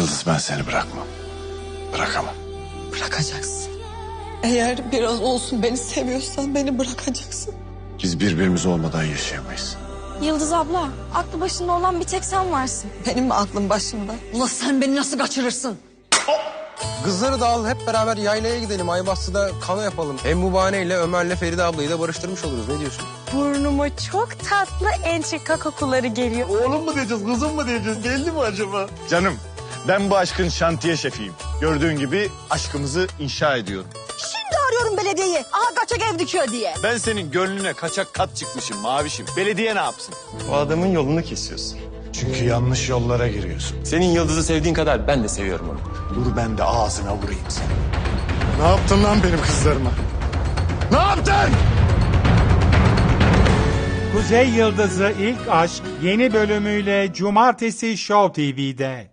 Yıldız ben seni bırakmam. Bırakamam. Bırakacaksın. Eğer biraz olsun beni seviyorsan beni bırakacaksın. Biz birbirimiz olmadan yaşayamayız. Yıldız abla, aklı başında olan bir tek sen varsın. Benim mi aklım başımda? Ulan sen beni nasıl kaçırırsın? Kızları da al hep beraber yaylaya gidelim. Aybastı'da kano yapalım. Hem bu bahaneyle Ömer'le Feride ablayı da barıştırmış oluruz. Ne diyorsun? Burnuma çok tatlı entrika kokuları geliyor. Oğlum mu diyeceğiz, kızım mı diyeceğiz? Belli mi acaba? Canım ben bu aşkın şantiye şefiyim. Gördüğün gibi aşkımızı inşa ediyorum. Şimdi arıyorum belediyeyi. Aha kaçak ev dikiyor diye. Ben senin gönlüne kaçak kat çıkmışım mavişim. Belediye ne yapsın? O adamın yolunu kesiyorsun. Çünkü yanlış yollara giriyorsun. Senin Yıldız'ı sevdiğin kadar ben de seviyorum onu. Dur ben de ağzına vurayım seni. Ne yaptın lan benim kızlarıma? Ne yaptın? Kuzey Yıldızı İlk Aşk yeni bölümüyle Cumartesi Show TV'de.